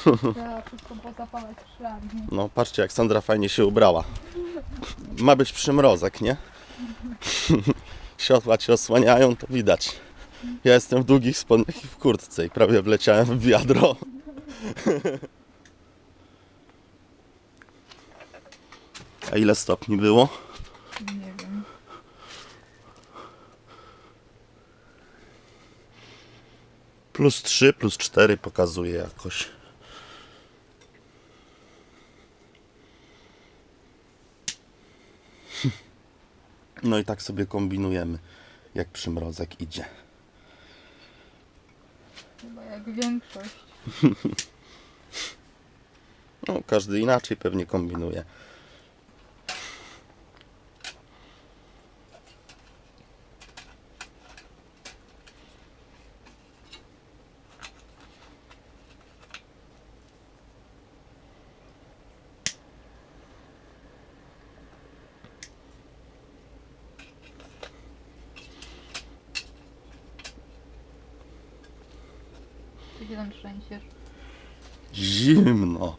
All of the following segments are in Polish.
Trzeba wszystko pozapalać szlami. No, patrzcie jak Sandra fajnie się ubrała. Ma być przymrozek, nie? Światła cię osłaniają, to widać. Ja jestem w długich spodniach i w kurtce i prawie wleciałem w wiadro. A ile stopni było? Nie wiem. Plus 3, plus 4 pokazuje jakoś. No i tak sobie kombinujemy, jak przymrozek idzie. Chyba jak większość. No, każdy inaczej pewnie kombinuje. Tam trzęsiesz. Zimno.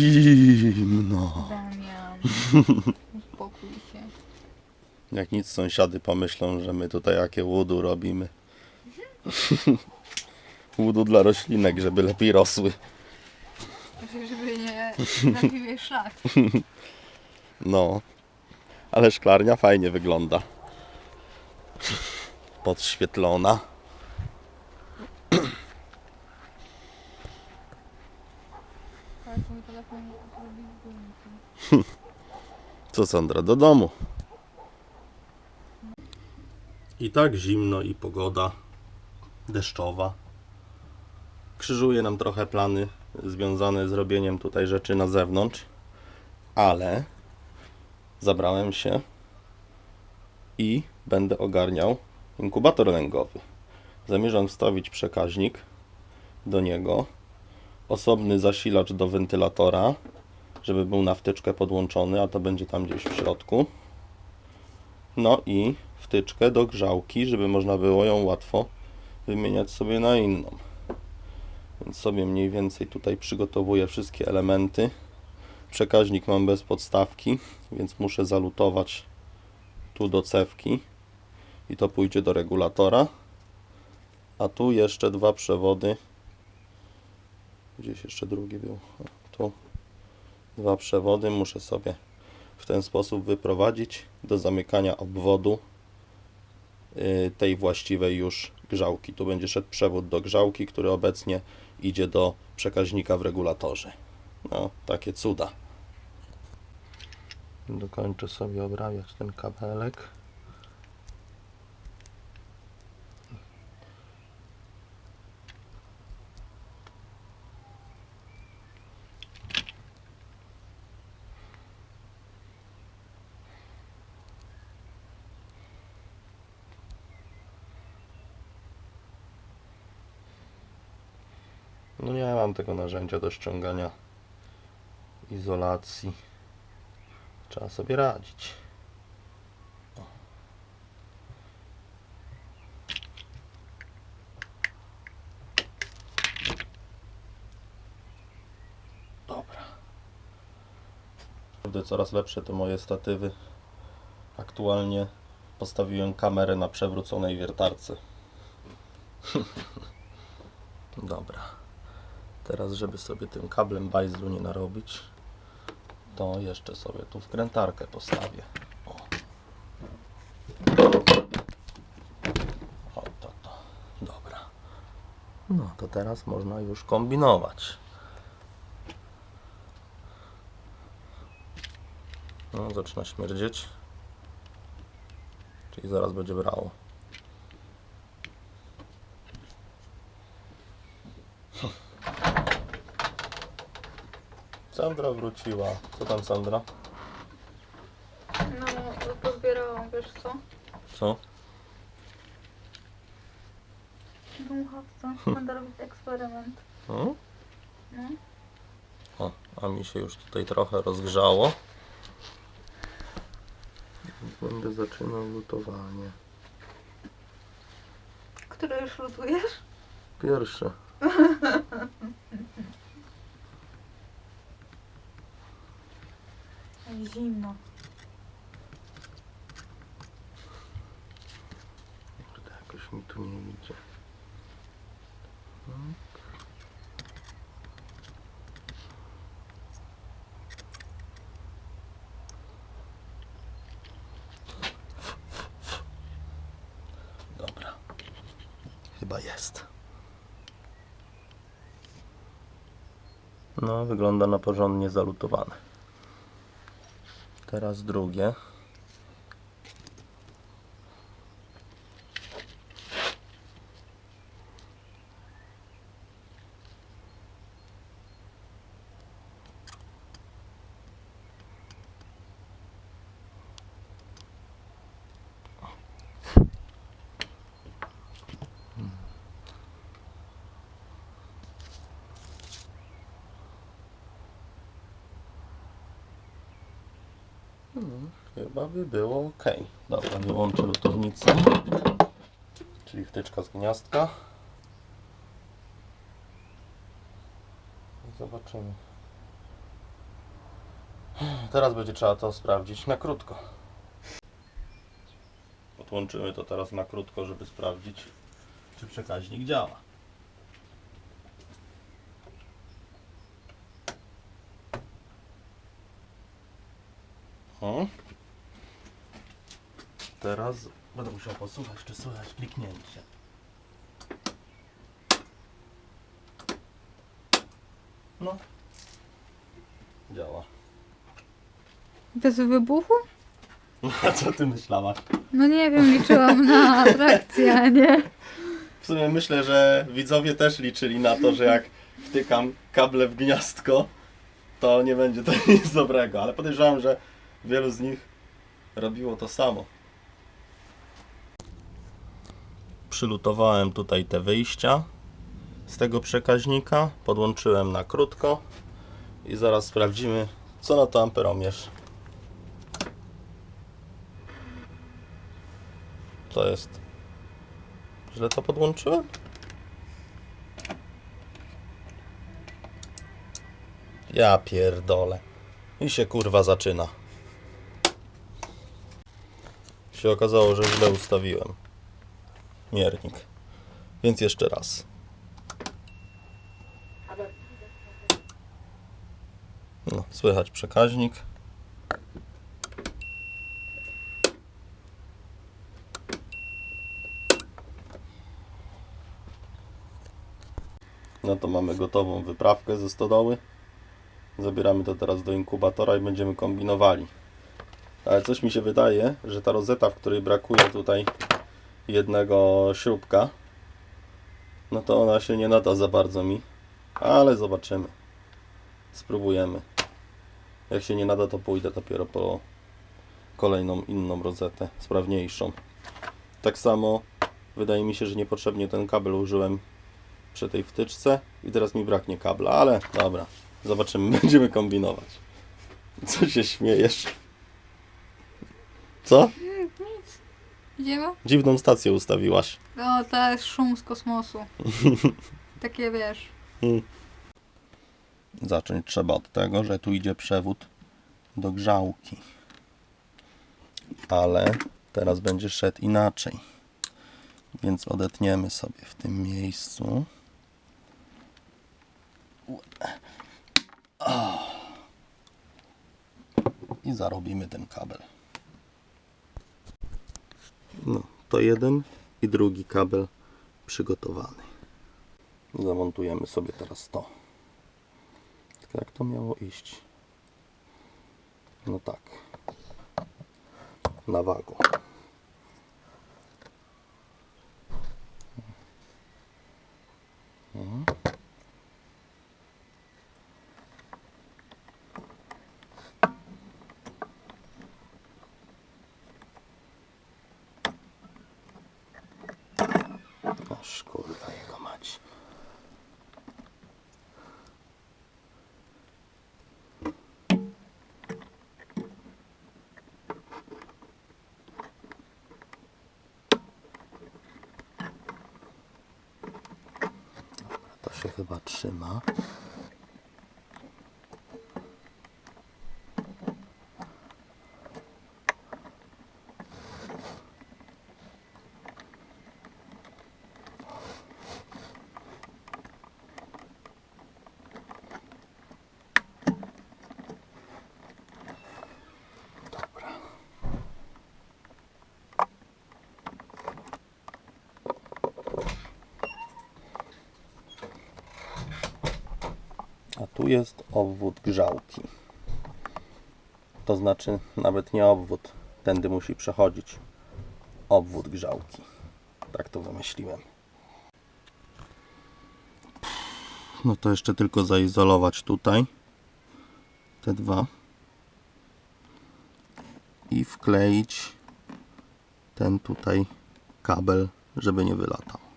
Zimno. Damian. Uspokój się. Jak nic sąsiady pomyślą, że my tutaj jakie łudu robimy. łudu dla roślinek, żeby lepiej rosły. Żeby nie napiły szlak. No. Ale szklarnia fajnie wygląda. Podświetlona. Co Sandra, do domu. I tak zimno i pogoda deszczowa. Krzyżuje nam trochę plany związane z robieniem tutaj rzeczy na zewnątrz, ale zabrałem się i będę ogarniał inkubator lęgowy. Zamierzam wstawić przekaźnik do niego, osobny zasilacz do wentylatora, żeby był na wtyczkę podłączony, a to będzie tam gdzieś w środku. No i wtyczkę do grzałki, żeby można było ją łatwo wymieniać sobie na inną. Więc sobie mniej więcej tutaj przygotowuję wszystkie elementy. Przekaźnik mam bez podstawki, więc muszę zalutować tu do cewki i to pójdzie do regulatora. A tu jeszcze dwa przewody. Gdzieś jeszcze drugi był. Tu dwa przewody muszę sobie w ten sposób wyprowadzić do zamykania obwodu y, tej właściwej już grzałki. Tu będzie szedł przewód do grzałki, który obecnie idzie do przekaźnika w regulatorze. No, takie cuda. Dokończę sobie obrabiać ten kabelek. No nie mam tego narzędzia do ściągania izolacji. Trzeba sobie radzić. Dobra. Coraz lepsze te moje statywy. Aktualnie postawiłem kamerę na przewróconej wiertarce. Dobra. Teraz, żeby sobie tym kablem bajzlu nie narobić, to jeszcze sobie tu wkrętarkę postawię. O. O, to, to. Dobra. No, to teraz można już kombinować. No, zaczyna śmierdzieć. Czyli zaraz będzie brało. Sandra wróciła. Co tam Sandra? No, pozbierałam, wiesz co? Co? Dmuchawca. Będę robić eksperyment. Hmm? No. O, a mi się już tutaj trochę rozgrzało. Będę zaczynał lutowanie. Które już lutujesz? Pierwsze. Zimno. Kurde, jakoś mi tu nie idzie. Dobra. Chyba jest. No, wygląda na porządnie zalutowane. Teraz drugie. Chyba by było ok. Dobra, wyłączę lutownicę. Czyli wtyczka z gniazdka. Zobaczymy. Teraz będzie trzeba to sprawdzić na krótko. Podłączymy to teraz na krótko, żeby sprawdzić, czy przekaźnik działa. O. Teraz będę musiał posłuchać, czy słychać kliknięcie. No. Działa. Bez wybuchu? A co ty myślałaś? No nie wiem, liczyłam na atrakcję, a nie? W sumie myślę, że widzowie też liczyli na to, że jak wtykam kable w gniazdko, to nie będzie to nic dobrego, ale podejrzewam, że wielu z nich robiło to samo. Przylutowałem tutaj te wyjścia z tego przekaźnika, podłączyłem na krótko i zaraz sprawdzimy, co na to amperomierz. To jest Źle to podłączyłem? Ja pierdolę. I się kurwa zaczyna. Się okazało, że źle ustawiłem. Miernik. Więc jeszcze raz. No, słychać przekaźnik. No to mamy gotową wyprawkę ze stodoły. Zabieramy to teraz do inkubatora i będziemy kombinowali. Ale coś mi się wydaje, że ta rozeta, w której brakuje tutaj jednego śrubka, no to ona się nie nada za bardzo mi. Ale zobaczymy. Spróbujemy. Jak się nie nada, to pójdę dopiero po kolejną inną rozetę, sprawniejszą. Tak samo wydaje mi się, że niepotrzebnie ten kabel użyłem przy tej wtyczce i teraz mi braknie kabla, ale dobra, zobaczymy, będziemy kombinować. Co się śmiejesz? Co? Idziemy? Dziwną stację ustawiłaś. O, to jest szum z kosmosu. Takie wiesz. Zacząć trzeba od tego, że tu idzie przewód do grzałki. Ale teraz będzie szedł inaczej. Więc odetniemy sobie w tym miejscu. I zarobimy ten kabel. No, to jeden i drugi kabel przygotowany. Zamontujemy sobie teraz to. Jak to miało iść? No tak. Na wagu. Się chyba trzyma. Tu jest obwód grzałki. To znaczy nawet nie obwód, tędy musi przechodzić obwód grzałki. Tak to wymyśliłem. No to jeszcze tylko zaizolować tutaj te dwa i wkleić ten tutaj kabel, żeby nie wylatał.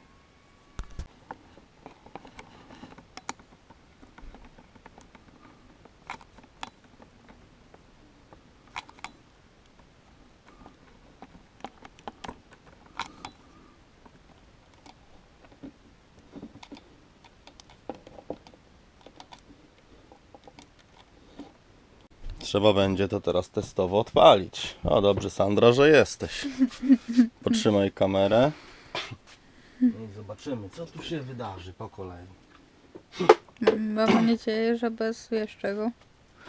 Trzeba będzie to teraz testowo odpalić. O dobrze, Sandra, że jesteś. Potrzymaj kamerę. No i zobaczymy, co tu się wydarzy po kolei. Mam nadzieję, że bez wiesz czego.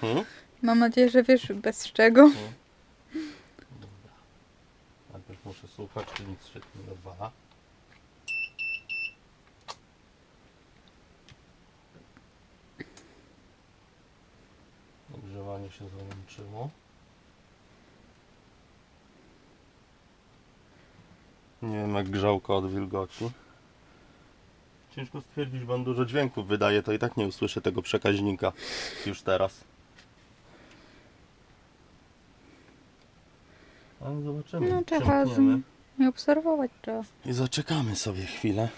Hmm? Mam nadzieję, że wiesz bez czego. Najpierw muszę słuchać, czy nic się nie odwala. Ogrzewanie się załączyło. Nie wiem jak grzałka od wilgoci. Ciężko stwierdzić, bo on dużo dźwięków wydaje, to i tak nie usłyszę tego przekaźnika już teraz. Ale zobaczymy. No trzeba nie obserwować trzeba. I zaczekamy sobie chwilę.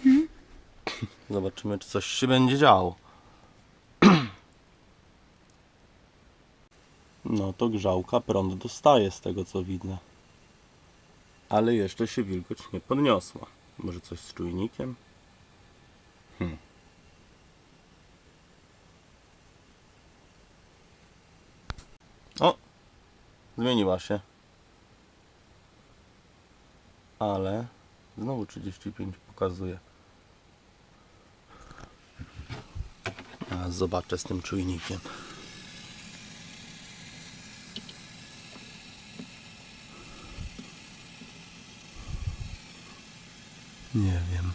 Zobaczymy, czy coś się będzie działo. No to grzałka prąd dostaje z tego co widzę. Ale jeszcze się wilgoć nie podniosła. Może coś z czujnikiem? Hmm. O! Zmieniła się. Ale znowu 35 pokazuje. A zobaczę z tym czujnikiem. Nie wiem.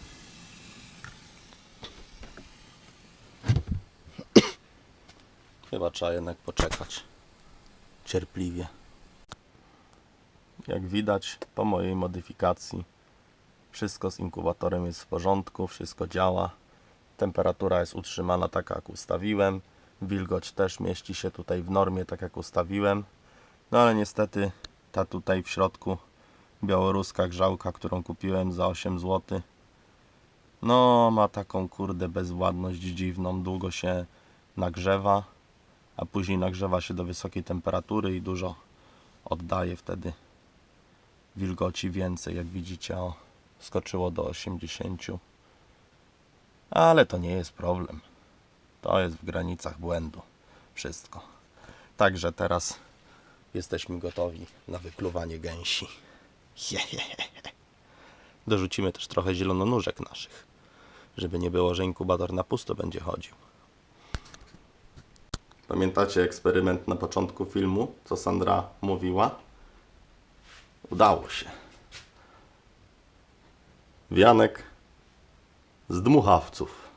Chyba trzeba jednak poczekać. Cierpliwie. Jak widać po mojej modyfikacji wszystko z inkubatorem jest w porządku, wszystko działa. Temperatura jest utrzymana tak jak ustawiłem. Wilgoć też mieści się tutaj w normie tak jak ustawiłem. No ale niestety ta tutaj w środku białoruska grzałka, którą kupiłem za 8 zł. No ma taką kurde bezwładność dziwną, długo się nagrzewa, a później nagrzewa się do wysokiej temperatury i dużo oddaje wtedy wilgoci więcej, jak widzicie, o, skoczyło do 80. Ale to nie jest problem. To jest w granicach błędu. Wszystko. Także teraz jesteśmy gotowi na wykluwanie gęsi. Hehehe. Dorzucimy też trochę zielononóżek naszych, żeby nie było, że inkubator na pusto będzie chodził. Pamiętacie eksperyment na początku filmu, co Sandra mówiła? Udało się. Wianek z dmuchawców.